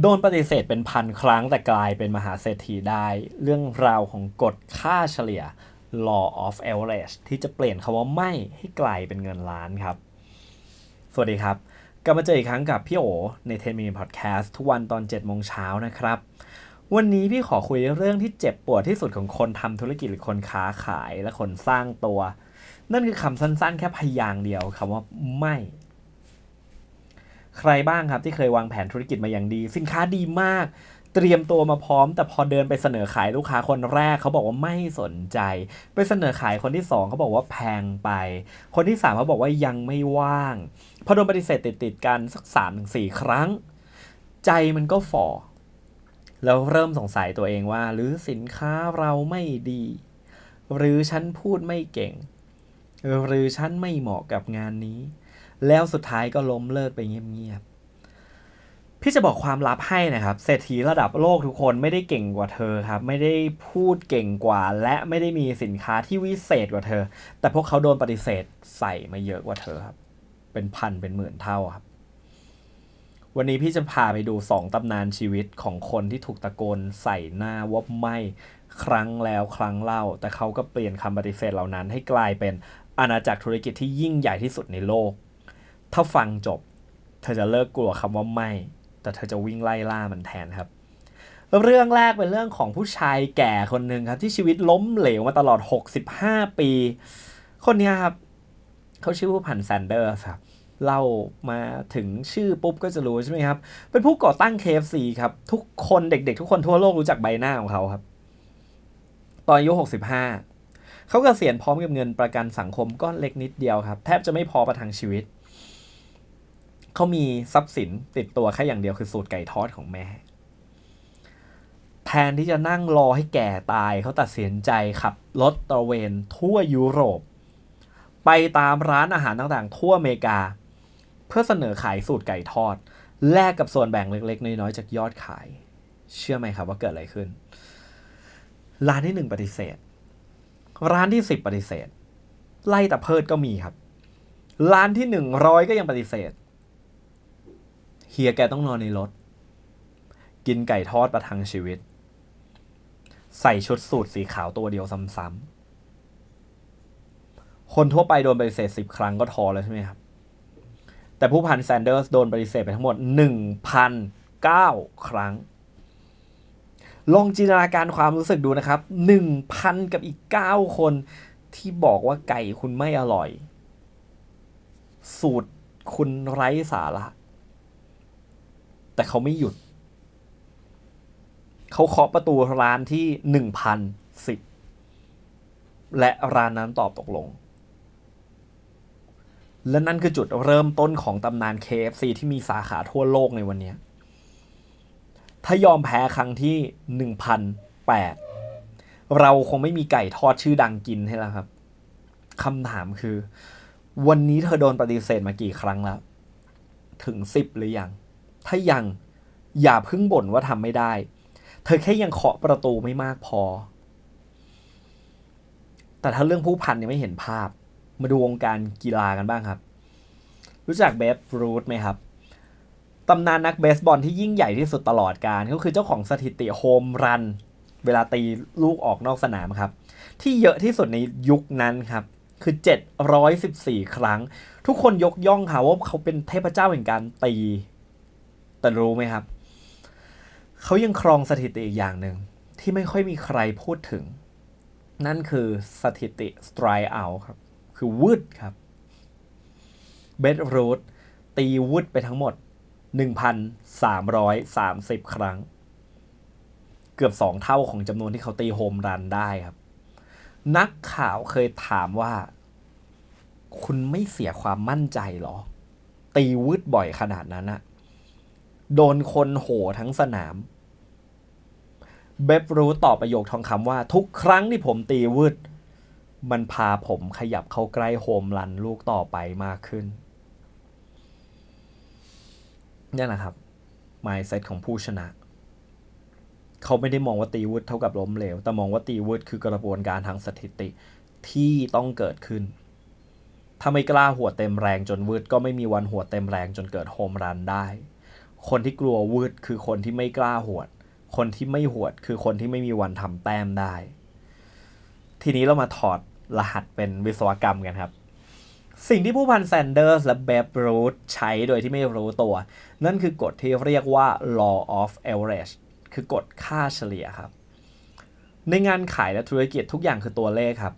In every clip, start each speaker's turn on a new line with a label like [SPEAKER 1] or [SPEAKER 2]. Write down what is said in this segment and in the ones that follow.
[SPEAKER 1] โดนปฏิเสธเป็นพันครั้งแต่กลายเป็นมหาเศรษฐีได้ เรื่องราวของกฎค่าเฉลี่ย law of average ที่จะเปลี่ยนคำว่าไม่ให้กลายเป็นเงินล้านครับ สวัสดีครับ กลับมาเจออีกครั้งกับพี่โอใน10 minute podcast ทุกวันตอน7โมงเช้านะครับ วันนี้พี่ขอคุยเรื่องที่เจ็บปวดที่สุดของคนทำธุรกิจหรือคนค้าขายและคนสร้างตัว นั่นคือคำสั้นๆ แค่พยางค์เดียวคำว่าไม่ ใครบ้างครับที่เคยวางแผนธุรกิจมาอย่างดี สินค้าดีมาก เตรียมตัวมาพร้อม แต่พอเดินไปเสนอขายลูกค้าคนแรกเขาบอกว่าไม่สนใจ ไปเสนอขายคนที่สองเขาบอกว่าแพงไป คนที่สามเขาบอกว่ายังไม่ว่าง พอโดนปฏิเสธติดติดๆกันสักสามถึงสี่ครั้ง ใจมันก็ฝ่อแล้วเริ่มสงสัยตัวเองว่า หรือสินค้าเราไม่ดี หรือฉันพูดไม่เก่ง หรือฉันไม่เหมาะกับงานนี้ แล้วสุดท้ายก็ล้มเลิกไปเงียบๆ พี่จะบอกความลับให้นะครับ เศรษฐีระดับโลกทุกคนไม่ได้เก่งกว่าเธอครับ ไม่ได้พูดเก่งกว่า และไม่ได้มีสินค้าที่วิเศษกว่าเธอ แต่พวกเขาโดนปฏิเสธใส่มาเยอะกว่าเธอครับ เป็นพันเป็นหมื่นเท่าครับ วันนี้พี่จะพาไปดูสองตำนานชีวิตของคนที่ถูกตะโกนใส่หน้าว่าไม่ครั้งแล้วครั้งเล่า แต่เขาก็เปลี่ยนคำปฏิเสธเหล่านั้นให้กลายเป็นอาณาจักรธุรกิจที่ยิ่งใหญ่ที่สุดในโลก ถ้าฟังจบ เธอจะเลิกกลัวคำว่าไม่ แต่เธอจะวิ่งไล่ล่ามันแทนครับ เรื่องแรกเป็นเรื่องของผู้ชายแก่คนหนึ่งครับ ที่ชีวิตล้มเหลวมาตลอด 65 ปี คนนี้ครับเขาชื่อผู้พันแซนเดอร์ครับเล่ามาถึงชื่อปุ๊บก็จะรู้ใช่ไหมครับ เป็นผู้ก่อตั้ง KFC ครับ ทุกคนเด็กๆ ทุกคนทั่วโลกรู้จักใบหน้าของเขาครับ ตอนอายุ 65 เขากเกษียณพร้อมกับเงินประกันสังคมก้อนเล็กนิดเดียวครับ แทบจะไม่พอประทังชีวิต เขามีทรัพย์สินติดตัวแค่อย่างเดียวคือสูตรไก่ทอดของแม่ แทนที่จะนั่งรอให้แก่ตายเขาตัดสินใจขับรถตระเวนทั่วยุโรป ไปตามร้านอาหารต่างๆ ทั่วอเมริกา เพื่อเสนอขายสูตรไก่ทอด แลกกับส่วนแบ่งเล็กๆ น้อยๆ จากยอดขาย เชื่อไหมครับว่าเกิดอะไรขึ้น ร้านที่หนึ่งปฏิเสธ ร้านที่สิบปฏิเสธ ไล่แต่เพิดก็มีครับ ร้านที่หนึ่งร้อยก็ยังปฏิเสธ เฮียแกต้องนอนในรถ กินไก่ทอดประทังชีวิต ใส่ชุดสูทสีขาวตัวเดียวซ้ำๆ คนทั่วไปโดนปฏิเสธสิบครั้งก็ทอแล้วใช่ไหมครับ แต่ผู้พันแซนเดอร์สโดนปฏิเสธไปทั้งหมด1,009ครั้ง ลองจินตนาการความรู้สึกดูนะครับ1,000กับอีก9คนที่บอกว่าไก่คุณไม่อร่อย สูตรคุณไร้สาระ แต่เขาไม่หยุด เขาเคาะประตูร้านที่หนึ่งพันสิบและร้านนั้นตอบตกลง และนั่นคือจุดเริ่มต้นของตำนาน KFC ที่มีสาขาทั่วโลกในวันนี้ ถ้ายอมแพ้ครั้งที่หนึ่งพันแปดเราคงไม่มีไก่ทอดชื่อดังกินให้แล้วครับคำถามคือ วันนี้เธอโดนปฏิเสธมากี่ครั้งแล้ว ถึงสิบหรือยัง ถ้ายังอย่าพิ่งบ่นว่าทำไม่ได้ เธอแค่ยังเคาะประตูไม่มากพอ แต่ถ้าเรื่องผู้พันยังไม่เห็นภาพ มาดูวงการกีฬากันบ้างครับ รู้จักเบฟรูทไหมครับตำนานนักเบสบอลที่ยิ่งใหญ่ที่สุดตลอดการ ก็คือเจ้าของสถิติโฮมรัน เวลาตีลูกออกนอกสนามครับ ที่เยอะที่สุดในยุคนั้นครับ คือ 714 ครั้ง ทุกคนยกย่องค่ะว่าเขาเป็นเทพเจ้าแห่งการตี แต่รู้ไหมครับ เขายังครองสถิติอีกอย่างหนึ่งที่ไม่ค่อยมีใครพูดถึง นั่นคือสถิติ strike out ครับ คือวืดครับเบดรูทตีวืดไปทั้งหมด 1,330 ครั้ง เกือบสองเท่าของจำนวนที่เขาตีโฮมรันได้ครับ นักข่าวเคยถามว่า คุณไม่เสียความมั่นใจเหรอ ตีวืดบ่อยขนาดนั้นอะ โดนคนโหทั้งสนาม เบบรู้ตอบประโยคทองคำว่า ทุกครั้งที่ผมตีวืดมันพาผมขยับเข้าใกล้โฮมรันลูกต่อไปมากขึ้นนี่แหละครับ mindset ของผู้ชนะ เขาไม่ได้มองว่าตีวุฒเท่ากับล้มเหลว แต่มองว่าตีวุฒคือกระบวนการทางสถิติที่ต้องเกิดขึ้น ถ้าไม่กล้าหัวเต็มแรงจนวืดก็ไม่มีวันหัวเต็มแรงจนเกิดโฮมรันได้ คนที่กลัววืดคือคนที่ไม่กล้าหวด คนที่ไม่หวดคือคนที่ไม่มีวันทำแต้มได้ ทีนี้เรามาถอดรหัสเป็นวิศวกรรมกันครับ สิ่งที่ผู้พันแซนเดอร์สและเบบรูธใช้โดยที่ไม่รู้ตัว นั่นคือกฎที่เรียกว่า law of average คือกฎค่าเฉลี่ยครับ ในงานขายและธุรกิจทุกอย่างคือตัวเลขครับ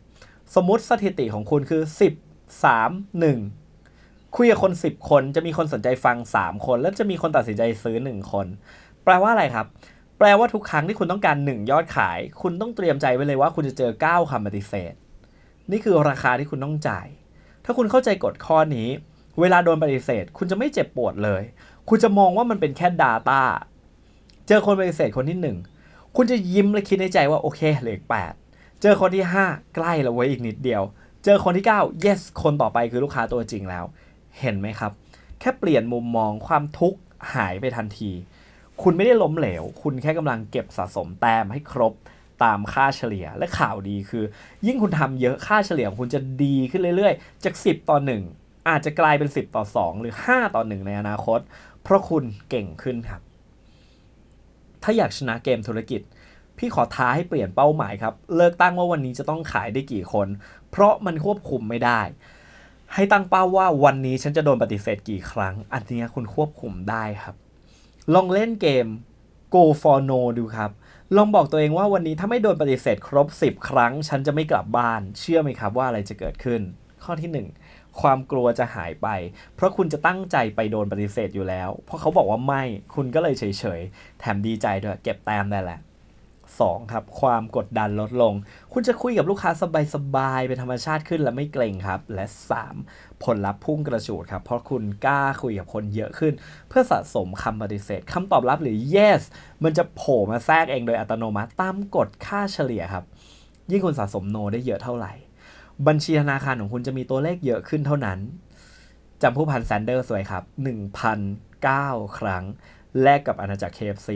[SPEAKER 1] สมมติสถิติของคุณคือ 10 3 1 คุยกับคน10คนจะมีคนสนใจฟัง3คน แล้วจะมีคนตัดสินใจซื้อ1คน แปลว่าอะไรครับ แปลว่าทุกครั้งที่คุณต้องการ1ยอดขาย คุณต้องเตรียมใจไว้เลยว่าคุณจะเจอ 9คำปฏิเสธ นี่คือราคาที่คุณต้องจ่าย ถ้าคุณเข้าใจกฎข้อนี้ เวลาโดนปฏิเสธ คุณจะไม่เจ็บปวดเลย คุณจะมองว่ามันเป็นแค่ Data เจอคนปฏิเสธคนที่ 1 คุณจะยิ้มและคิดในใจว่าโอเคเหลืออีก8เจอคนที่ 5 ใกล้แล้วไว้อีกนิดเดียว เจอคนที่ 9 yes คนต่อไปคือลูกค้าตัวจริงแล้ว เห็นไหมครับ แค่เปลี่ยนมุมมองความทุกข์หายไปทันที คุณไม่ได้ล้มเหลว คุณแค่กำลังเก็บสะสมแต้มให้ครบตามค่าเฉลี่ยและข่าวดีคือ ยิ่งคุณทำเยอะค่าเฉลี่ยของคุณจะดีขึ้นเรื่อยๆ จาก 10 ต่อ 1 อาจจะกลายเป็น 10 ต่อ 2 หรือ 5 ต่อ 1 ในอนาคต เพราะคุณเก่งขึ้นครับ ถ้าอยากชนะเกมธุรกิจ พี่ขอท้าให้เปลี่ยนเป้าหมายครับ เลิกตั้งว่าวันนี้จะต้องขายได้กี่คน เพราะมันควบคุมไม่ได้ ให้ตั้งเป้าว่าวันนี้ฉันจะโดนปฏิเสธกี่ครั้ง อันนี้คุณควบคุมได้ครับ ลองเล่นเกม go for no ดูครับ ลองบอกตัวเองว่าวันนี้ถ้าไม่โดนปฏิเสธครบ 10 ครั้ง ฉันจะไม่กลับบ้าน เชื่อไหมครับว่าอะไรจะเกิดขึ้น ข้อที่ 1 ความกลัวจะหายไป เพราะคุณจะตั้งใจไปโดนปฏิเสธอยู่แล้ว เพราะเขาบอกว่าไม่ คุณก็เลยเฉยๆ แถมดีใจด้วย เก็บแต้มได้แหละ 2. ครับความกดดันลดลง คุณจะคุยกับลูกค้าสบายๆเป็นธรรมชาติขึ้นและไม่เกรงครับ และ 3. ผลลัพธ์พุ่งกระฉูดครับ เพราะคุณกล้าคุยกับคนเยอะขึ้น เพื่อสะสมคำปฏิเสธคำตอบรับหรือ yes มันจะโผล่มาแทรกเองโดยอัตโนมัติตามกฎค่าเฉลี่ยครับ ยิ่งคุณสะสม no ได้เยอะเท่าไหร่ บัญชีธนาคารของคุณจะมีตัวเลขเยอะขึ้นเท่านั้นจำผู้พันแซนเดอร์สวยครับ1,009 ครั้ง แลกกับอาณาจักร KFC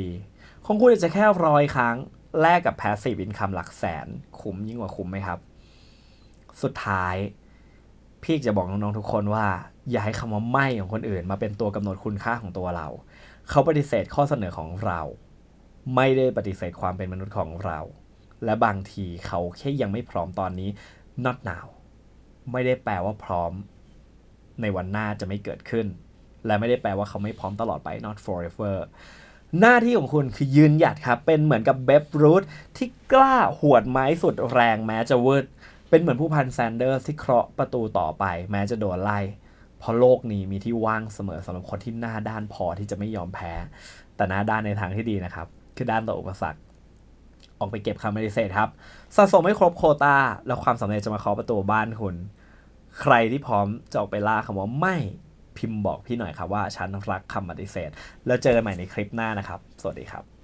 [SPEAKER 1] ของคุณอาจจะแค่ร้อยครั้ง แลกกับ passive income หลักแสน คุ้มยิ่งกว่าคุ้มไหมครับ สุดท้าย พี่จะบอกน้องๆทุกคนว่า อย่าให้คำว่าไม่ของคนอื่น มาเป็นตัวกำหนดคุณค่าของตัวเรา เขาปฏิเสธข้อเสนอของเรา ไม่ได้ปฏิเสธความเป็นมนุษย์ของเรา และบางทีเขาแค่ยังไม่พร้อมตอนนี้ not now ไม่ได้แปลว่าพร้อม ในวันหน้าจะไม่เกิดขึ้น และไม่ได้แปลว่าเขาไม่พร้อมตลอดไป not forever หน้าที่ของคุณคือยืนหยัดครับเป็นเหมือนกับเบบรูทที่กล้าหวดไม้สุดแรงแม้จะวืดเป็นเหมือนผู้พันแซนเดอร์ที่เคราะห์ประตูต่อไป แม้จะโดนไล่เพราะโลกนี้มีที่ว่างเสมอสำหรับคนที่หน้าด้านพอที่จะไม่ยอมแพ้ แต่หน้าด้านในทางที่ดีนะครับ คือด้านต่ออุปสรรคออกไปเก็บคำปฏิเสธครับสะสมให้ครบโคตาแล้วความสำเร็จจะมาเคาะประตูบ้านคุณ ใครที่พร้อมจะออกไปล่าคำว่าไม่ พิมพ์บอกพี่หน่อยครับว่าฉันรักคำปฏิเสธ แล้วเจอกันใหม่ในคลิปหน้านะครับ สวัสดีครับ